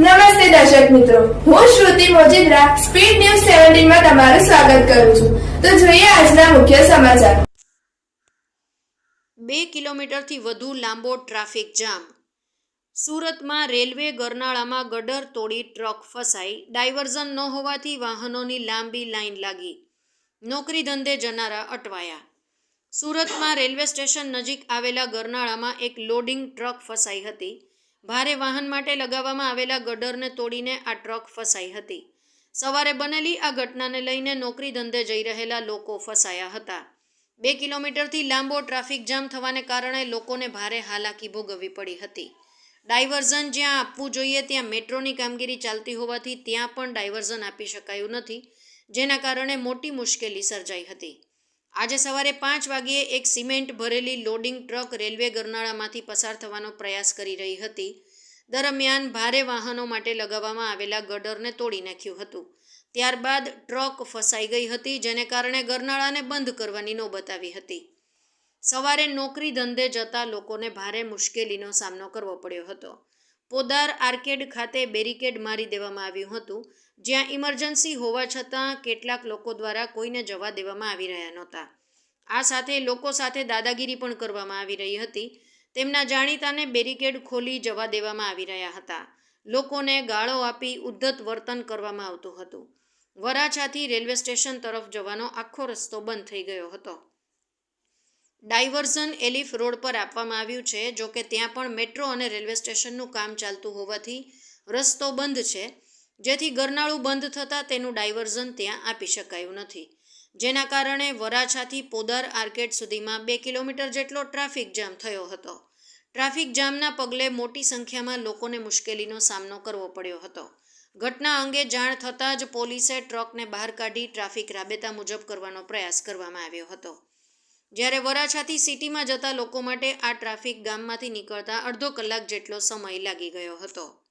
નમસ્તે દર્શક મિત્રો. હું શ્રુતિ મોજીદ્રા, સ્પીડ ન્યૂઝ સેવન્ટીનમાં તમારું સ્વાગત કરું છું. તો જોઈએ આજના મુખ્ય સમાચાર. બે કિલોમીટરથી વધુ લાંબો ટ્રાફિક જામ. સુરતમાં રેલવે ગરનાળામાં ગડર તોડી ટ્રક ફસાઈ. ડાયવર્ઝન ન હોવાથી વાહનોની લાંબી લાઇન લાગી. નોકરી ધંધે જનારા અટવાયા. સુરતમાં રેલવે સ્ટેશન નજીક આવેલા ગરનાળામાં એક લોડિંગ ટ્રક ફસાઈ હતી. ભારે વાહન માટે લગાવવામાં આવેલા ગડરને તોડીને આ ટ્રક ફસાઈ હતી. સવારે બનેલી આ ઘટનાને લઈને નોકરી ધંધે જઈ રહેલા લોકો ફસાયા હતા. બે કિલોમીટરથી લાંબો ટ્રાફિક જામ થવાને કારણે લોકોને ભારે હાલાકી ભોગવવી પડી હતી. ડાયવર્ઝન જ્યાં આપવું જોઈએ ત્યાં મેટ્રોની કામગીરી ચાલતી હોવાથી ત્યાં પણ ડાયવર્ઝન આપી શકાયું નથી, જેના કારણે મોટી મુશ્કેલી સર્જાઈ હતી. આજે સવારે પાંચ વાગ્યે એક સિમેન્ટ ભરેલી લોડિંગ ટ્રક રેલવે ગરનાળામાંથી પસાર થવાનો પ્રયાસ કરી રહી હતી. દરમિયાન ભારે વાહનો માટે લગાવવામાં આવેલા ગડરને તોડી નાખ્યું હતું. ત્યારબાદ ટ્રક ફસાઈ ગઈ હતી, જેને કારણે ગરનાળાને બંધ કરવાની નોબત આવી હતી. સવારે નોકરી ધંધે જતા લોકોને ભારે મુશ્કેલીનો સામનો કરવો પડ્યો હતો. પોદાર આર્કેડ ખાતે બેરિકેડ મારી દેવામાં આવ્યું હતું, જ્યાં ઇમરજન્સી હોવા છતાં કેટલાક લોકો દ્વારા કોઈને જવા દેવામાં આવી રહ્યા નહોતા. આ સાથે લોકો સાથે દાદાગીરી પણ કરવામાં આવી રહી હતી. તેમના જાણીતાને બેરિકેડ ખોલી જવા દેવામાં આવી રહ્યા હતા. લોકોને ગાળો આપી ઉદ્ધત વર્તન કરવામાં આવતું હતું. વરાછાથી રેલવે સ્ટેશન તરફ જવાનો આખો રસ્તો બંધ થઈ ગયો હતો. ડાયવર્ઝન એલિફ રોડ પર આપવામાં આવ્યું છે, જો કે ત્યાં પણ મેટ્રો અને રેલવે સ્ટેશનનું કામ ચાલતું હોવાથી રસ્તો બંધ છે. જેથી ગરનાળું બંધ થતાં તેનું ડાયવર્ઝન ત્યાં આપી શકાયું નથી. જેના કારણે વરાછાથી પોદર આર્કેડ સુધીમાં બે કિલોમીટર જેટલો ટ્રાફિક જામ થયો હતો. ટ્રાફિક જામના પગલે મોટી સંખ્યામાં લોકોને મુશ્કેલીનો સામનો કરવો પડ્યો હતો. ઘટના અંગે જાણ થતાં જ પોલીસે ટ્રકને બહાર કાઢી ટ્રાફિક રાબેતા મુજબ કરવાનો પ્રયાસ કરવામાં આવ્યો હતો. જ્યારે વરાછાથી સિટીમાં જતા લોકો માટે આ ટ્રાફિક ગામમાંથી નીકળતા અડધો કલાક જેટલો સમય લાગી ગયો હતો.